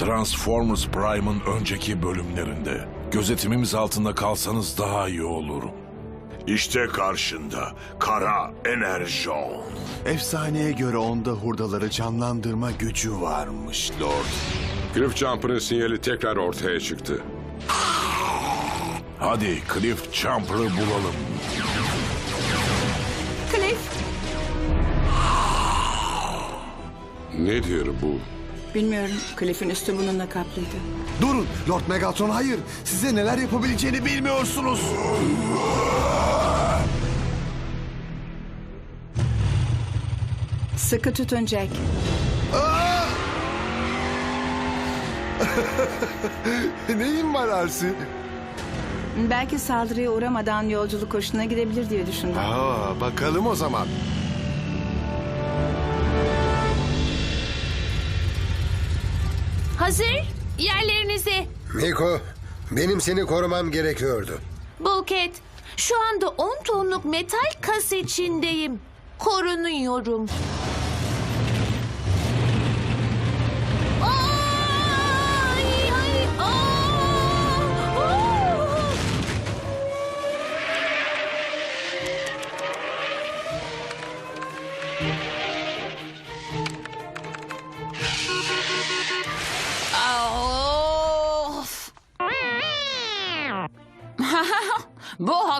Transformers Prime'ın önceki bölümlerinde. Gözetimimiz altında kalsanız daha iyi olur. İşte karşında Kara Enerjon. Efsaneye göre onda hurdaları canlandırma gücü varmış Lord. Cliff Jumper'ın sinyali tekrar ortaya çıktı. Hadi Cliff Jumper'ı bulalım. Cliff, Nedir bu? Bilmiyorum. Cliff'in üstü bununla kaplıydı. Durun Lord Megatron hayır. Size neler yapabileceğini bilmiyorsunuz. Sıkı tutun Jack. Neyin var Arsi? Belki saldırıya uğramadan yolculuk hoşuna gidebilir diye düşündüm. Aa, bakalım o zaman. Hazır. Yerlerinize. Miko, benim seni korumam gerekiyordu. Bulket. Şu anda 10 tonluk metal kas içindeyim. Korunuyorum.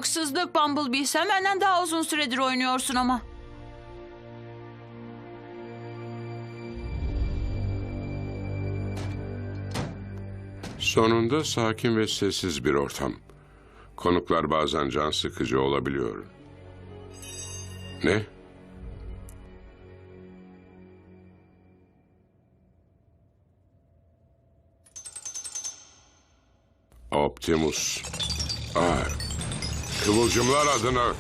Haksızlık Bumblebee. Sen benden daha uzun süredir oynuyorsun ama. Sonunda sakin ve sessiz bir ortam. Konuklar bazen can sıkıcı olabiliyor. Ne? Optimus. Ah, kıvılcımlar adına.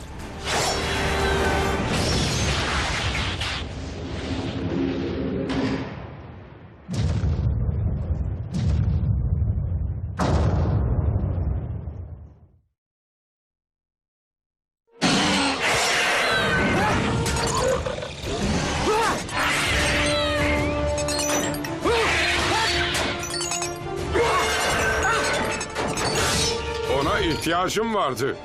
İhtiyacım vardı.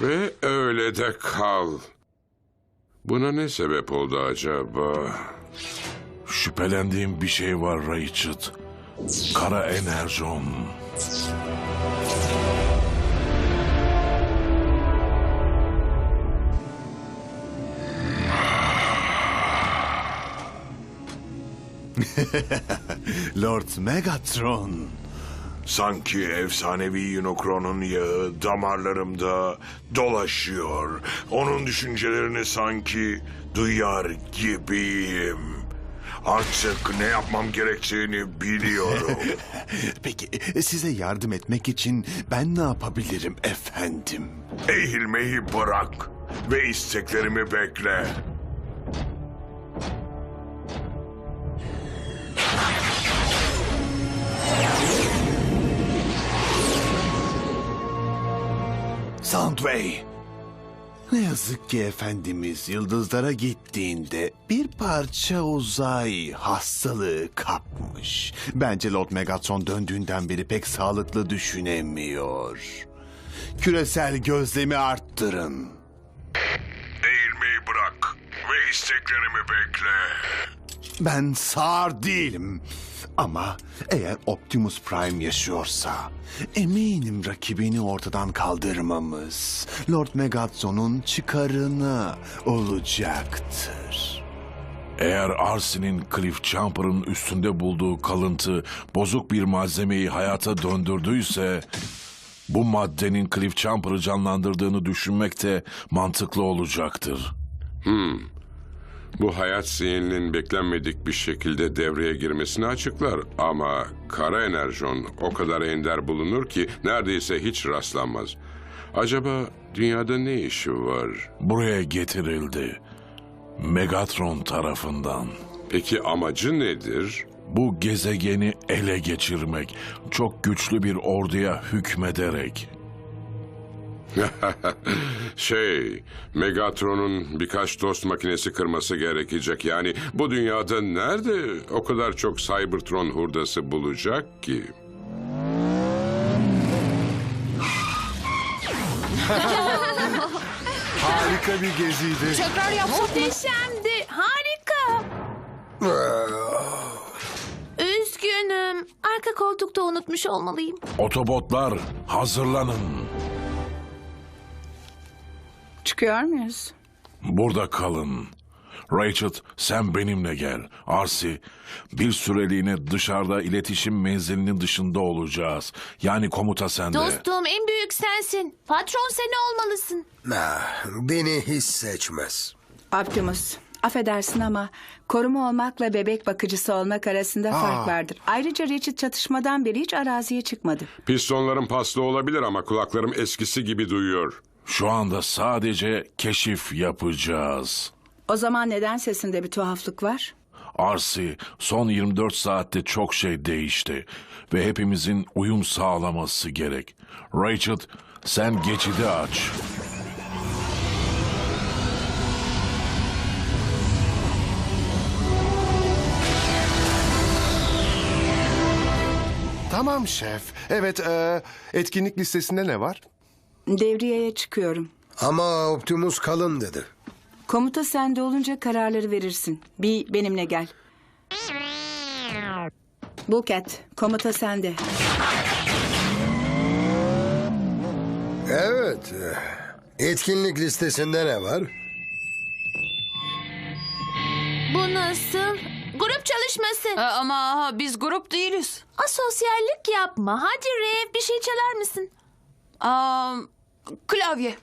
Ve öyle de kal. Buna ne sebep oldu acaba? Şüphelendiğim bir şey var Rachel. Kara Enerjon. Lord Megatron. Sanki efsanevi Unicron'un yağı damarlarımda dolaşıyor. Onun düşüncelerini sanki duyar gibiyim. Artık ne yapmam gerektiğini biliyorum. Peki size yardım etmek için ben ne yapabilirim efendim? Eğilmeyi bırak ve isteklerimi bekle. Soundway. Ne yazık ki Efendimiz yıldızlara gittiğinde bir parça uzay hastalığı kapmış. Bence Lord Megatron döndüğünden beri pek sağlıklı düşünemiyor. Küresel gözlemi arttırın. Ve isteklerimi bekle. Ben sağır değilim. Ama eğer Optimus Prime yaşıyorsa eminim rakibini ortadan kaldırmamız Lord Megatron'un çıkarına olacaktır. Eğer Arsin'in Cliff Jumper'ın üstünde bulduğu kalıntı bozuk bir malzemeyi hayata döndürdüyse... ...bu maddenin Cliff Jumper'ı canlandırdığını düşünmek de mantıklı olacaktır. Bu hayat zihninin beklenmedik bir şekilde devreye girmesini açıklar. Ama kara enerjon o kadar ender bulunur ki neredeyse hiç rastlanmaz. Acaba dünyada ne işi var? Buraya getirildi. Megatron tarafından. Peki amacı nedir? Bu gezegeni ele geçirmek, çok güçlü bir orduya hükmederek. Şey, Megatron'un birkaç dost makinesi kırması gerekecek. Yani bu dünyada nerede o kadar çok Cybertron hurdası bulacak ki? Harika bir geziydi. Tekrar yapsak mı? Muhteşemdi. Harika. Üzgünüm. Arka koltukta unutmuş olmalıyım. Otobotlar hazırlanın. Çıkıyor muyuz? Burada kalın. Rachel sen benimle gel. Arsi bir süreliğine dışarıda iletişim menzilinin dışında olacağız. Yani komuta sende. Dostum en büyük sensin. Patron sen olmalısın. Ah, beni hiç seçmez. Optimus, affedersin ama koruma olmakla bebek bakıcısı olmak arasında fark vardır. Ayrıca Richard çatışmadan beri hiç araziye çıkmadı. Pistonlarım paslı olabilir ama kulaklarım eskisi gibi duyuyor. Şu anda sadece keşif yapacağız. O zaman neden sesinde bir tuhaflık var? Arsi son 24 saatte çok şey değişti ve hepimizin uyum sağlaması gerek. Rachel sen geçidi aç. Tamam şef. Evet, e, etkinlik listesinde ne var? Devriyeye çıkıyorum. Ama Optimus kalın dedi. Komuta sende olunca kararları verirsin. Bir benimle gel. Bulket, komuta sende. Evet. Etkinlik listesinde ne var? Bu nasıl? Grup çalışması. Ee, ama biz grup değiliz. Asosyallik yapma. Hadi Rev bir şey çalar mısın? Aa, klavye.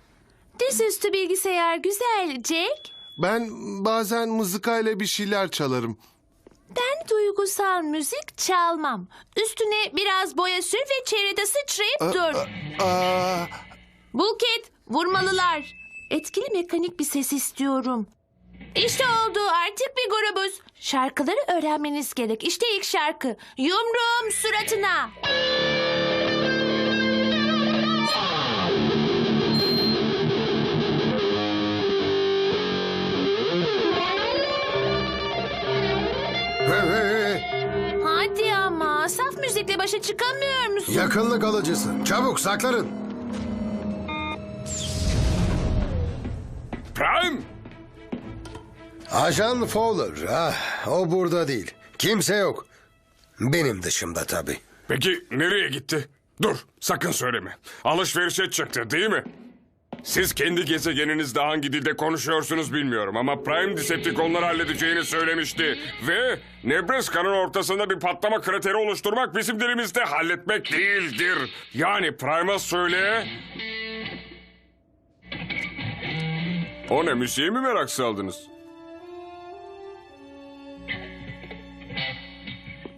Dizüstü bilgisayar güzel Jack. Ben bazen mızıkayla bir şeyler çalarım. Ben duygusal müzik çalmam. Üstüne biraz boya sür ve çevrede sıçrayıp dur. Aa, Bulket, vurmalılar. Etkili mekanik bir ses istiyorum. İşte oldu artık bir grubuz. Şarkıları öğrenmeniz gerek. İşte ilk şarkı. Yumruğum suratına. Hadi ama saf müzikle başa çıkamıyor musun? Yakınlık alıcısı. Çabuk saklanın. Prime! Ajan Fowler. Ah, o burada değil. Kimse yok. Benim dışımda tabii. Peki nereye gitti? Dur, sakın söyleme. Alışverişe çıktı değil mi? Siz kendi gezegeninizde hangi dilde konuşuyorsunuz bilmiyorum ama Prime Decepticonları halledeceğini söylemişti. Ve Nebraska'nın ortasında bir patlama krateri oluşturmak bizim dilimizde halletmek değildir. Yani Prime'a söyle... O ne müziğe mi merak saldınız?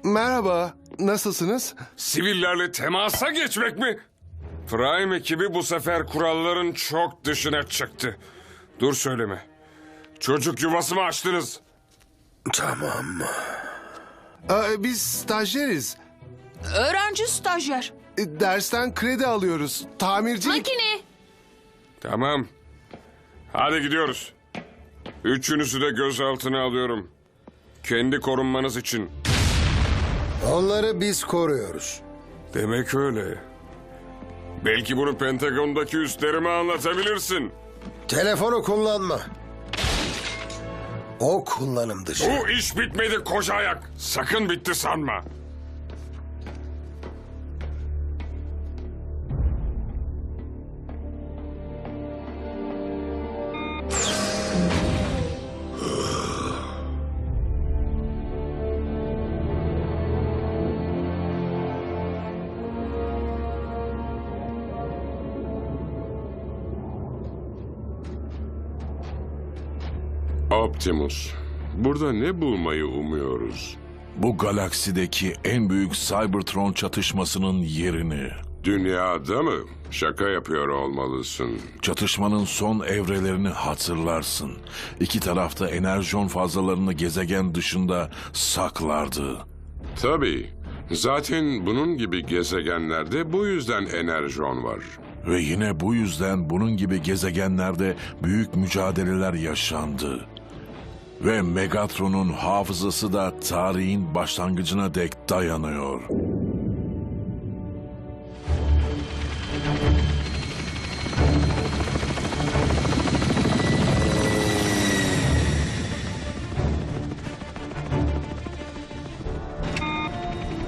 merhaba, nasılsınız? Sivillerle temasa geçmek mi? Prime ekibi bu sefer kuralların çok dışına çıktı. Dur söyleme. Çocuk yuvası mı açtınız? Tamam. Aa, biz stajyeriz. Öğrenci stajyer. E, dersten kredi alıyoruz. Tamircilik. Makine. Tamam. Hadi gidiyoruz. Üçünüzü de gözaltına alıyorum. Kendi korunmanız için. Onları biz koruyoruz. Demek öyle. Belki bunu Pentagon'daki üstlerime anlatabilirsin. Telefonu kullanma. O kullanım dışı. Bu iş bitmedi koca ayak. Sakın bitti sanma. Optimus, burada ne bulmayı umuyoruz? Bu galaksideki en büyük Cybertron çatışmasının yerini. Dünyada mı? Şaka yapıyor olmalısın. Çatışmanın son evrelerini hatırlarsın. İki tarafta enerjon fazlalarını gezegen dışında saklardı. Tabii. Zaten bunun gibi gezegenlerde bu yüzden enerjon var. Ve yine bu yüzden bunun gibi gezegenlerde büyük mücadeleler yaşandı. Ve Megatron'un hafızası da tarihin başlangıcına dek dayanıyor.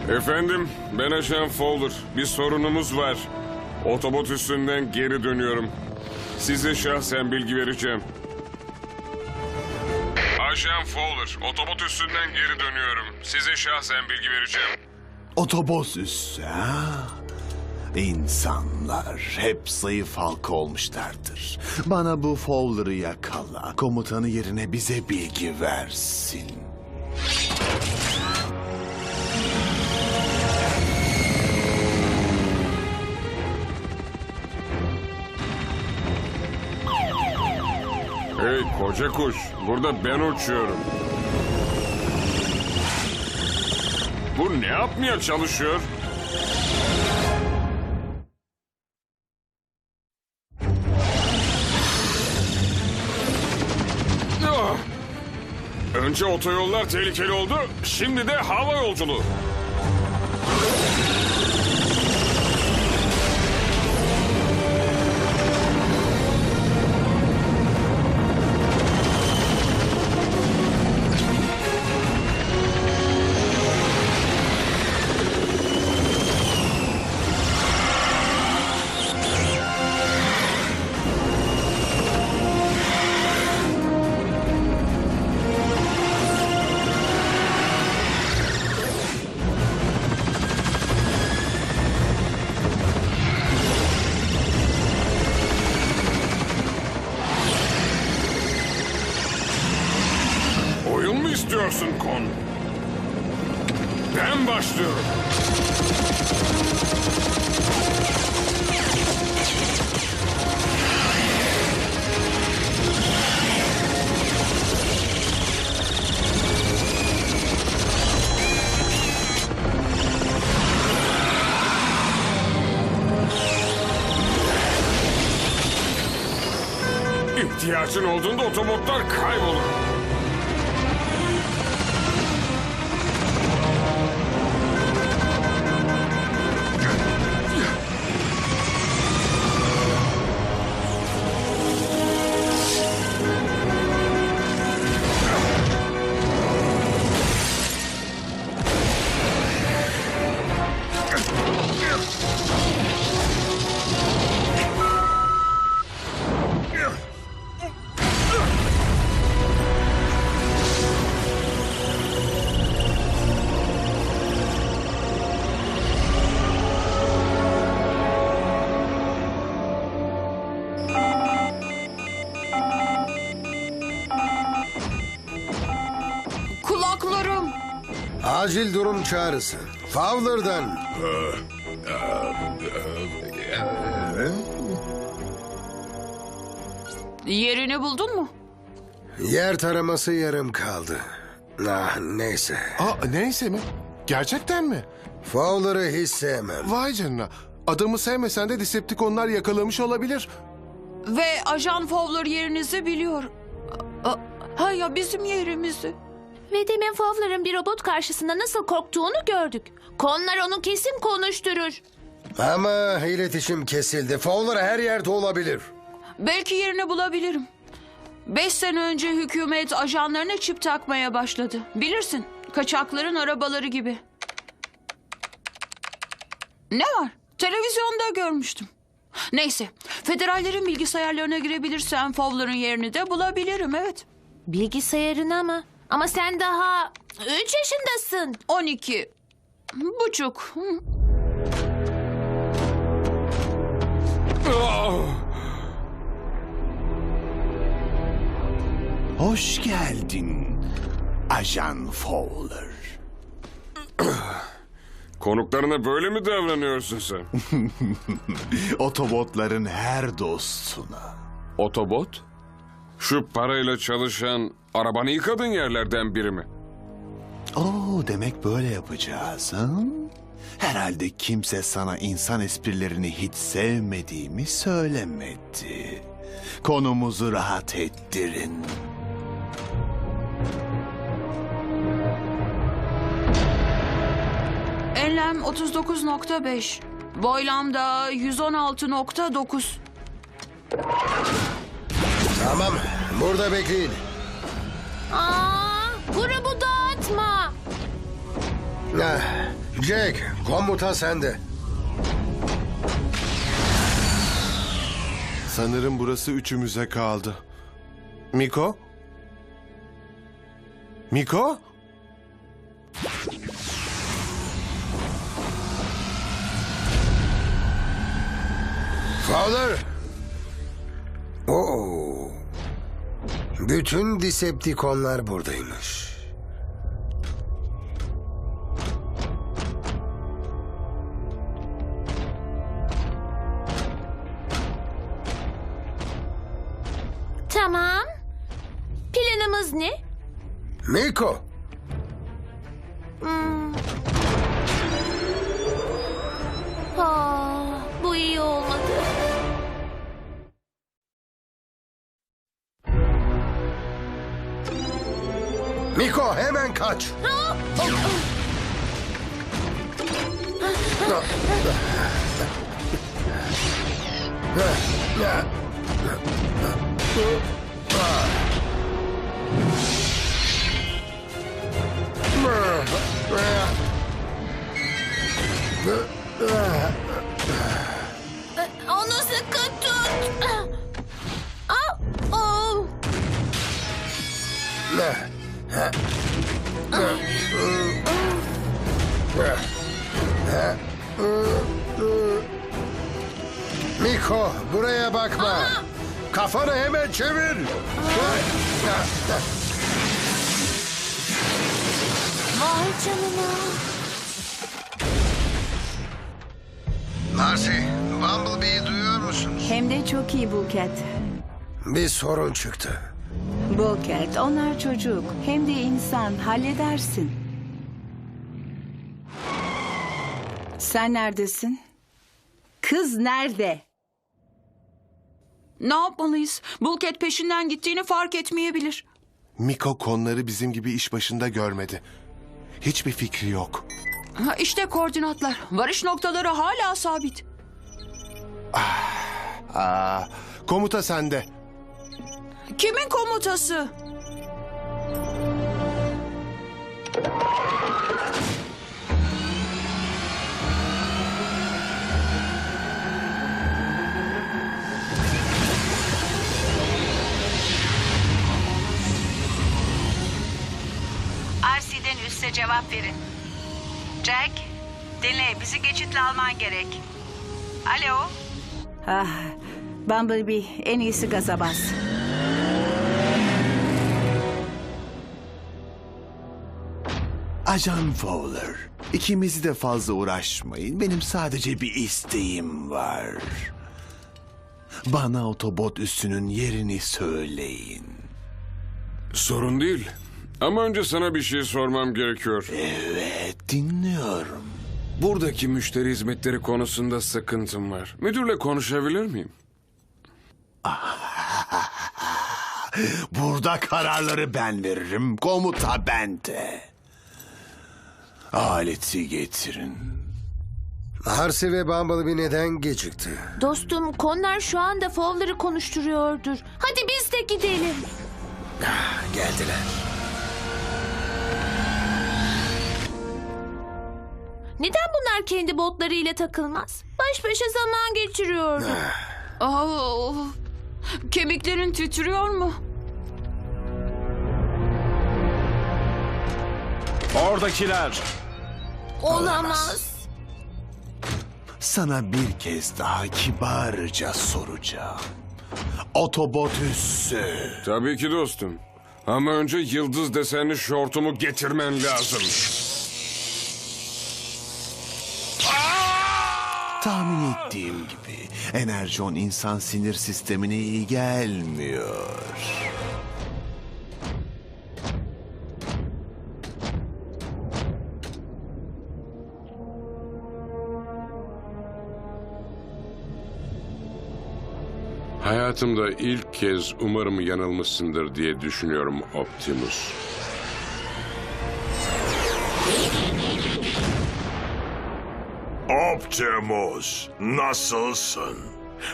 Efendim, ben Ajan Fowler. Bir sorunumuz var. Otobot üstünden geri dönüyorum. Size şahsen bilgi vereceğim. Ajan Fowler, otobot üstünden geri dönüyorum. Size şahsen bilgi vereceğim. Otobüs üssü ha? İnsanlar hep zayıf halk olmuşlardır. Bana bu Fowler'ı yakala. Komutanı yerine bize bilgi versin. Hey koca kuş, burada ben uçuyorum. Bu ne yapmaya çalışıyor? Ah! Önce otoyollar tehlikeli oldu, şimdi de hava yolculuğu. İhtiyacın olduğunda otobotlar kaybolur. Acil durum çağrısı. Fowler'dan. Yerini buldun mu? Yer taraması yarım kaldı. Ah neyse. Aa neyse mi? Gerçekten mi? Fowler'ı hiç sevmem. Vay canına. Adamı sevmesen de Decepticonlar yakalamış olabilir. Ve Ajan Fowler yerinizi biliyor. Ha ya bizim yerimizi. Ve demin Fowler'ın bir robot karşısında nasıl korktuğunu gördük. Konlar onu kesin konuşturur. Ama iletişim kesildi. Fowler her yerde olabilir. Belki yerini bulabilirim. Beş sene önce hükümet ajanlarına çip takmaya başladı. Bilirsin, kaçakların arabaları gibi. Ne var? Televizyonda görmüştüm. Neyse, federallerin bilgisayarlarına girebilirsem Fowler'ın yerini de bulabilirim, evet. Bilgisayarına mı? Ama sen daha 3 yaşındasın. 12 buçuk. Hoş geldin Ajan Fowler. Konuklarına böyle mi davranıyorsun sen? Otobotların her dostuna. Oo demek böyle yapacağız ha? Herhalde kimse sana insan esprilerini hiç sevmediğimi söylemedi. Konumuzu rahat ettirin. Enlem 39.5. Boylam da 116.9. Tamam, burada bekleyin. Aa, grubu dağıtma. Ah, Jack, komuta sende. Sanırım burası üçümüze kaldı. Miko? Miko? Fowler. Oo. Bütün Decepticonlar buradaymış. Tamam. Planımız ne? Miko, kaç. Kafanı hemen çevir. Vay canına. Marcy, Bumblebee'yi duyuyor musunuz? Hem de çok iyi Bulket. Bir sorun çıktı. Bulket, onlar çocuk. Hem de insan. Halledersin. Sen neredesin? Kız nerede? Ne yapmalıyız? Bulket peşinden gittiğini fark etmeyebilir. Miko konuları bizim gibi iş başında görmedi. Hiçbir fikri yok. Ha, işte koordinatlar. Varış noktaları hala sabit. Aa, komuta sende. Kimin komutası? Üste cevap verin. Jack, dinle bizi geçitle alman gerek. Alo, Ah, Bumblebee en iyisi gaza bas. Ajan Fowler, ikimizi de fazla uğraşmayın. Benim sadece bir isteğim var. Bana otobot üssünün yerini söyleyin. Sorun değil. Ama önce sana bir şey sormam gerekiyor. Evet, dinliyorum. Buradaki müşteri hizmetleri konusunda sıkıntım var. Müdürle konuşabilir miyim? Burada kararları ben veririm, komuta bende. Aleti getirin. Marcy ve Bumblebee neden gecikti? Dostum Konlar şu anda Fowler'ı konuşturuyordur. Hadi biz de gidelim. Geldiler. Neden bunlar kendi botlarıyla takılmaz? Baş başa zaman geçiriyor. Aa, kemiklerin titriyor mu? Oradakiler. Olamaz. Sana bir kez daha kibarca soracağım. Otobot üssü. Tabii ki dostum. Ama önce yıldız desenli şortumu getirmen lazım. Tahmin ettiğim gibi enerjon insan sinir sistemine iyi gelmiyor. Hayatımda ilk kez umarım yanılmışsındır diye düşünüyorum Optimus. Optimus, nasılsın?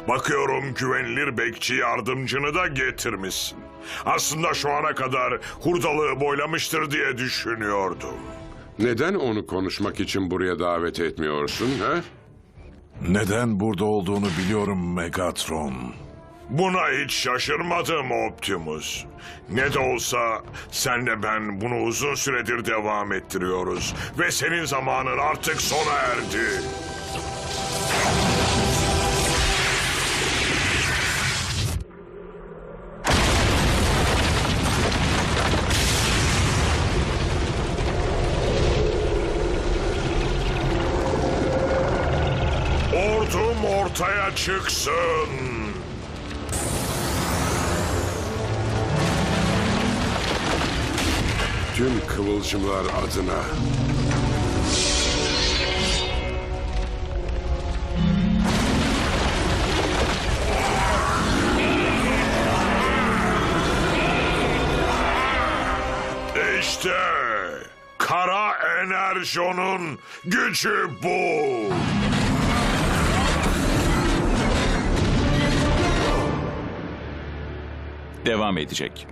Bakıyorum güvenilir bekçi yardımcını da getirmişsin. Aslında şu ana kadar hurdalığı boylamıştır diye düşünüyordum. Neden onu konuşmak için buraya davet etmiyorsun, ha? Neden burada olduğunu biliyorum Megatron. Buna hiç şaşırmadım Optimus. Ne de olsa senle ben bunu uzun süredir devam ettiriyoruz. Ve senin zamanın artık sona erdi. Ordum ortaya çıksın. Tüm kıvılcımlar adına. İşte kara enerjonun gücü bu. Devam edecek.